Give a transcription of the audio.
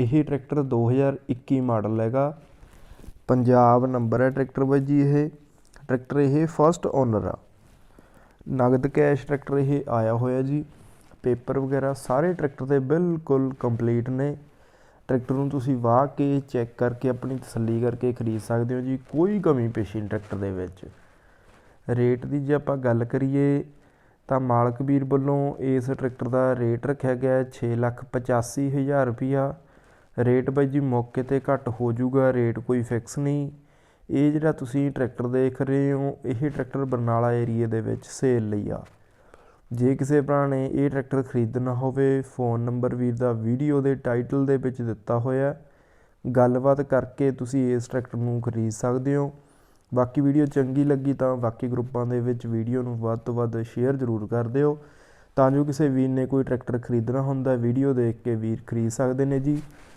ਇਹ tractor 2021 model ਹੈਗਾ। Punjab number ਹੈ ਟਰੈਕਟਰ ਬਾਈ ਜੀ ਇਹ। ਟਰੈਕਟਰ ਇਹ ਫਸਟ ਓਨਰ ਆ। ਨਗਦ ਕੈਸ਼ ਟਰੈਕਟਰ ਇਹ ਆਇਆ ਹੋਇਆ ਜੀ। ਪੇਪਰ ਵਗੈਰਾ ਸਾਰੇ ਟਰੈਕਟਰ ਦੇ ਬਿਲਕੁਲ ਕੰਪਲੀਟ ਨੇ। ਟਰੈਕਟਰ ਨੂੰ ਤੁਸੀਂ ਵਾਹ ਕੇ ਚੈੱਕ ਕਰਕੇ ਆਪਣੀ ਤਸੱਲੀ ਕਰਕੇ ਖਰੀਦ ਸਕਦੇ ਹੋ ਜੀ, ਕੋਈ ਕਮੀ ਪੇਸ਼ੀ ਨਹੀਂ ਟਰੈਕਟਰ ਦੇ ਵਿੱਚ। ਰੇਟ ਦੀ ਜੇ ਆਪਾਂ ਗੱਲ ਕਰੀਏ, ਤਾਂ ਮਾਲਕ ਵੀਰ ਵੱਲੋਂ ਇਸ ਟਰੈਕਟਰ ਦਾ ਰੇਟ ਰੱਖਿਆ ਗਿਆ ਹੈ 685000 ਰੁਪਿਆ ਰੇਟ ਬਾਈ ਜੀ ਮੌਕੇ ਤੇ ਘੱਟ ਹੋ ਜਾਊਗਾ, ਰੇਟ ਕੋਈ ਫਿਕਸ ਨਹੀਂ। ਇਹ ਜਿਹੜਾ ਤੁਸੀਂ ਟਰੈਕਟਰ ਦੇਖ ਰਹੇ ਹੋ, ਇਹ ਟਰੈਕਟਰ ਬਰਨਾਲਾ ਏਰੀਏ ਦੇ ਵਿੱਚ ਸੇਲ ਲਈ ਆ। ਜੇ ਕਿਸੇ ਭਰਾ ਨੇ ਇਹ ਟਰੈਕਟਰ ਖਰੀਦਣਾ ਹੋਵੇ, ਫੋਨ ਨੰਬਰ ਵੀਰ ਦਾ ਵੀਡੀਓ ਦੇ ਟਾਈਟਲ ਦੇ ਵਿੱਚ ਦਿੱਤਾ ਹੋਇਆ। ਗੱਲਬਾਤ ਕਰਕੇ ਤੁਸੀਂ ਇਸ ਟਰੈਕਟਰ ਨੂੰ ਖਰੀਦ ਸਕਦੇ ਹੋ। ਬਾਕੀ ਵੀਡੀਓ ਚੰਗੀ ਲੱਗੀ ਤਾਂ ਬਾਕੀ ਗਰੁੱਪਾਂ ਦੇ ਵਿੱਚ ਵੀਡੀਓ ਨੂੰ ਵੱਧ ਤੋਂ ਵੱਧ ਸ਼ੇਅਰ ਜ਼ਰੂਰ ਕਰ ਦਿਓ। ਤਾਂ ਜੋ ਕਿਸੇ ਵੀਰ ਨੇ ਕੋਈ ਟਰੈਕਟਰ ਖਰੀਦਣਾ ਹੁੰਦਾ, ਵੀਡੀਓ ਦੇਖ ਕੇ ਵੀਰ ਖਰੀਦ ਸਕਦੇ ਨੇ ਜੀ।